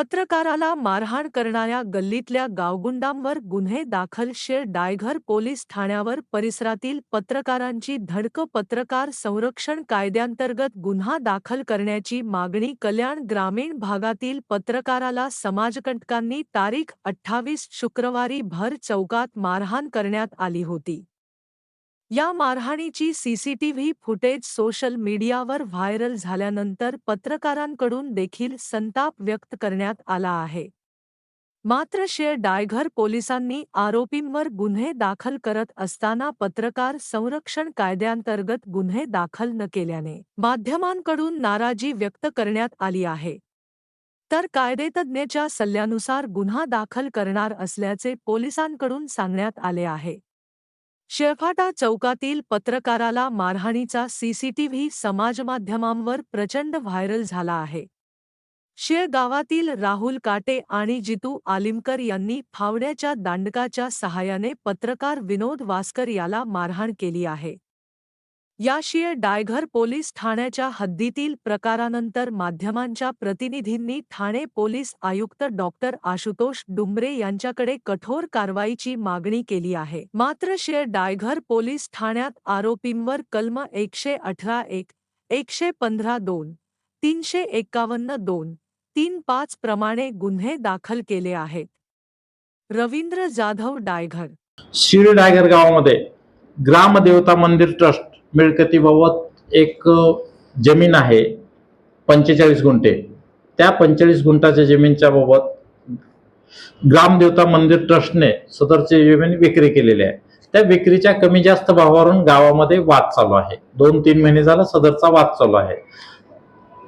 पत्रकाराला मारहाण करणाऱ्या गल्लीतल्या गावगुंडांवर गुन्हे दाखल शेर डायघर पोलीस ठाण्यावर परिसरातील पत्रकारांची धडक पत्रकार संरक्षण कायद्यांतर्गत गुन्हा दाखल करण्याची मागणी कल्याण ग्रामीण भागातील पत्रकाराला समाजकंटकांनी तारीख अठ्ठावीस शुक्रवारी भर चौकात मारहाण करण्यात आली होती. या मारहाणीची सीसीटीव्ही फुटेज सोशल मीडियावर व्हायरल झाल्यानंतर पत्रकारांकडून देखील संताप व्यक्त करण्यात आला आहे. मात्र शेर डायघर पोलिसांनी आरोपींवर गुन्हे दाखल करत असताना पत्रकार संरक्षण कायद्यांतर्गत गुन्हे दाखल न केल्याने माध्यमांकडून नाराजी व्यक्त करण्यात आली आहे. तर कायदेतज्ञच्या सल्ल्यानुसार गुन्हा दाखल करणार असल्याचे पोलिसांकडून सांगण्यात आले आहे. शेळफाटा चौकातील पत्रकाराला मारहाणीचा सीसीटीव्ही समाजमाध्यमांवर प्रचंड व्हायरल झाला आहे. शेळ गावातील राहुल काटे आणि जितू आलिमकर यांनी फावड्याच्या दांडकाच्या सहाय्याने पत्रकार विनोद वास्कर याला मारहाण केली आहे. याशिवाय डायघर पोलीस ठाण्याच्या हद्दीतील प्रकारानंतर माध्यमांच्या प्रतिनिधींनी ठाणे पोलीस आयुक्त डॉक्टर आशुतोष डुंबरे यांच्याकडे कठोर कारवाईची मागणी केली आहे. मात्र शेअर डायघर पोलीस ठाण्यात आरोपींवर कलम एकशे अठरा एक एकशे पंधरा दोन तीनशे एक्कावन्न दोन तीन पाच प्रमाणे गुन्हे दाखल केले आहेत. रवींद्र जाधव डायघर. शिर डायघर गावामध्ये ग्रामदेवता मंदिर ट्रस्ट मिळकतीबाबत एक जमीन आहे पंचेचाळीस गुंठे. त्या पंचेचाळीस गुंठाच्या जमीनच्या बाबत ग्रामदेवता मंदिर ट्रस्टने सदरची जमीन विक्री केलेली आहे. त्या विक्रीच्या कमी जास्त भावावरून गावामध्ये वाद चालू आहे. दोन तीन महिने झाला सदरचा वाद चालू आहे.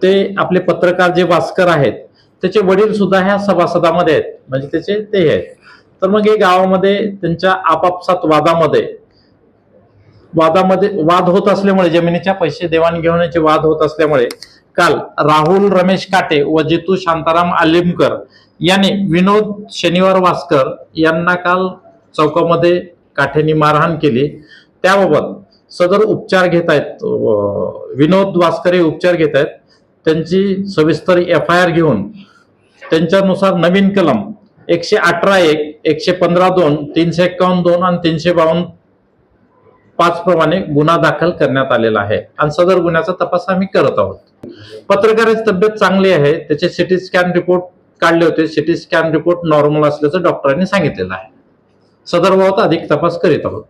ते आपले पत्रकार जे भास्कर आहेत त्याचे वडील सुद्धा ह्या सभासदामध्ये आहेत. म्हणजे त्याचे ते आहेत. तर मग हे गावामध्ये त्यांच्या आपापसात वादामध्ये वादामध्ये वाद होत असल्यामुळे जमिनीच्या पैसे देवाणघेवाणीचे वाद होत असल्यामुळे काल राहुल रमेश काटे व जितू शांताराम आलिमकर यांनी विनोद शनिवार वास्कर यांना काल चौकामध्ये काठ्यांनी मारहाण केली. त्याबाबत सदर उपचार घेत आहेत विनोद वास्कर हे उपचार घेत आहेत. त्यांची सविस्तर एफ आय आर घेऊन त्यांच्यानुसार नवीन कलम एकशे अठरा एक एकशे पंधरा दोन तीनशे एक्कावन्न दोन आणि तीनशे बावन्न पाच प्रमाणे गुन्हा दाखल करण्यात आलेला आहे. आणि सदर गुन्ह्याचा तपास आम्ही करत आहोत. पत्रकाराची तब्येत चांगली आहे. त्याचे सिटी स्कॅन रिपोर्ट काढले होते. सिटी स्कॅन रिपोर्ट नॉर्मल असल्याचं डॉक्टरांनी सांगितलेलं आहे. सदर बाबत अधिक तपास करीत आहोत.